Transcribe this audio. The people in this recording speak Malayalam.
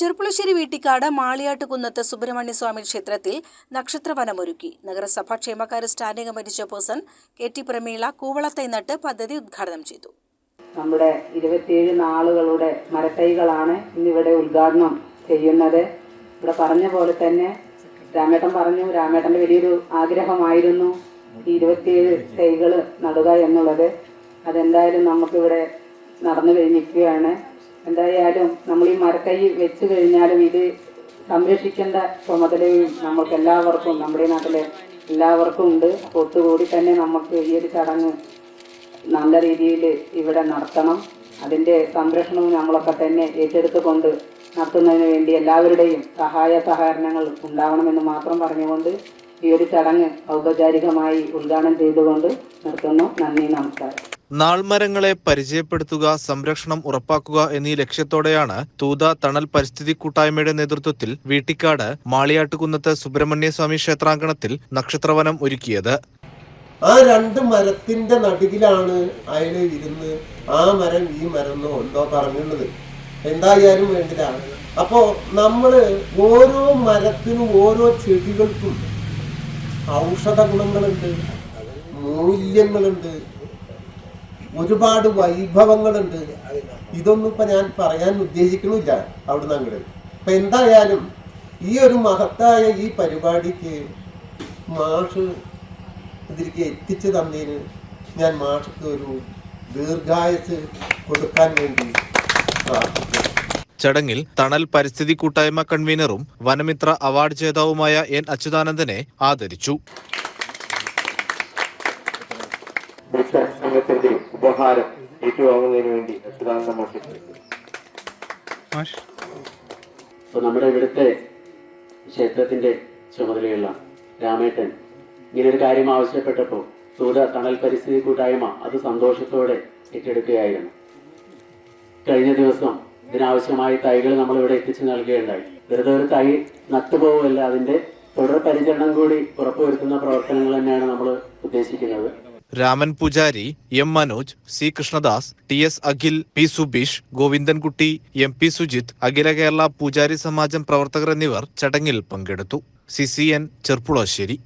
ചെറുപ്പുളശ്ശേരി വീട്ടിക്കാട് മാളിയാട്ടുകുന്നത്ത് സുബ്രഹ്മണ്യ സ്വാമി ക്ഷേത്രത്തിൽ നക്ഷത്രവനമൊരുക്കി. നഗരസഭാ ക്ഷേമകാര്യ standing committee chairperson K T Prameela കൂവളത്തൈ നട്ട് പദ്ധതി ഉദ്ഘാടനം ചെയ്തു. നമ്മുടെ ഇരുപത്തിയേഴ് നാളുകളുടെ മരത്തൈകളാണ് ഇന്നിവിടെ ഉദ്ഘാടനം ചെയ്യുന്നത്. ഇവിടെ പറഞ്ഞ പോലെ തന്നെ രാമേട്ടൻ പറഞ്ഞു രാമേട്ടന്റെ വലിയൊരു ആഗ്രഹമായിരുന്നു ഈ ഇരുപത്തിയേഴ് തൈകൾ നടുക എന്നുള്ളത്. അതെന്തായാലും നമുക്കിവിടെ നടന്നു കഴിഞ്ഞിരിക്കുകയാണ്. എന്തായാലും നമ്മൾ ഈ മരക്കൈ വെച്ചു കഴിഞ്ഞാലും ഇത് സംരക്ഷിക്കേണ്ട ചുമതലയും നമുക്ക് എല്ലാവർക്കും നമ്മുടെ നാട്ടിലെ എല്ലാവർക്കും ഉണ്ട്. ഒത്തുകൂടി തന്നെ നമുക്ക് ഈ ഒരു ചടങ്ങ് നല്ല രീതിയിൽ ഇവിടെ നടത്തണം. അതിന്റെ സംരക്ഷണവും നമ്മളൊക്കെ തന്നെ ഏറ്റെടുത്തുകൊണ്ട് നടത്തുന്നതിന് വേണ്ടി എല്ലാവരുടെയും സഹായ സഹകരണങ്ങൾ ഉണ്ടാവണമെന്ന് മാത്രം പറഞ്ഞുകൊണ്ട് ഈ ഒരു ചടങ്ങ് ഔപചാരികമായി ഉദ്ഘാടനം ചെയ്തുകൊണ്ട് നിർത്തുന്നു. നന്ദി നമസ്കാരം. നാൾമരങ്ങളെ പരിചയപ്പെടുത്തുക സംരക്ഷണം ഉറപ്പാക്കുക എന്നീ ലക്ഷ്യത്തോടെയാണ് തൂത തണൽ പരിസ്ഥിതി കൂട്ടായ്മയുടെ നേതൃത്വത്തിൽ വീട്ടിക്കാട് മാളിയാട്ടുകുന്നത്ത് സുബ്രഹ്മണ്യസ്വാമി ക്ഷേത്രാങ്കണത്തിൽ നക്ഷത്രവനം ഒരുക്കിയത്. ആ രണ്ട് മരത്തിന്റെ നടുവിലാണ് അയാൾ ഇരുന്ന് ആ മരം ഈ മരം എന്നോ ഉണ്ടോ പറഞ്ഞുള്ളത് എന്തായാലും വേണ്ടതാണ് അപ്പോ നമ്മൾ ഓരോ മരത്തിനും ഓരോ ചെടികൾക്കും ഔഷധ ഗുണങ്ങളുണ്ട് മൂല്യങ്ങളുണ്ട്. ഒരുപാട് വൈഭവങ്ങളുണ്ട്. ഇതൊന്നും ഇപ്പൊ ഞാൻ പറയാൻ ഉദ്ദേശിക്കണില്ല അവിടുന്ന് അങ്ങോട്ട് ഇപ്പൊ എന്തായാലും ഈ ഒരു മഹത്തായ ഈ പരിപാടിക്ക് മാഷ് ഇതിലേക്ക് എത്തിച്ചു തന്നതിന് ഞാൻ മാഷക്ക് ഒരു ദീർഘായുസ് കൊടുക്കാൻ വേണ്ടി ചടങ്ങിൽ തണൽ പരിസ്ഥിതി കൂട്ടായ്മ കൺവീനറും വനമിത്ര അവാർഡ് ജേതാവുമായ എൻ അച്യുതാനന്ദനെ ആദരിച്ചു. സംഘത്തിന്റെ ഉപഹാരം ഏറ്റുവാങ്ങുന്നതിന് വേണ്ടി അപ്പൊ മോഷിച്ചു അപ്പോൾ നമ്മുടെ ഇവിടുത്തെ ക്ഷേത്രത്തിന്റെ ചുമതലയുള്ള രാമേട്ടൻ ഇങ്ങനൊരു കാര്യം ആവശ്യപ്പെട്ടപ്പോൾ സൂത തണൽ പരിസ്ഥിതി കൂട്ടായ്മ അത് സന്തോഷത്തോടെ ഏറ്റെടുക്കുകയായിരുന്നു. കഴിഞ്ഞ ദിവസം ഇതിനാവശ്യമായ തൈകൾ നമ്മൾ ഇവിടെ എത്തിച്ചു നൽകുകയുണ്ടായി. വെറുതെ ഒരു തൈ നട്ടുപോകുമല്ല അതിന്റെ തുടർ പരിചരണം കൂടി ഉറപ്പുവരുത്തുന്ന പ്രവർത്തനങ്ങൾ തന്നെയാണ് നമ്മൾ ഉദ്ദേശിക്കുന്നത്. രാമൻ പൂജാരി M Manoj C Krishnadas T S Akhil P Subeesh Govindankutty M P Sujith Akhila Kerala Pujari Samajam പ്രവർത്തകർ എന്നിവർ ചടങ്ങിൽ പങ്കെടുത്തു. C C N Cherpulassery.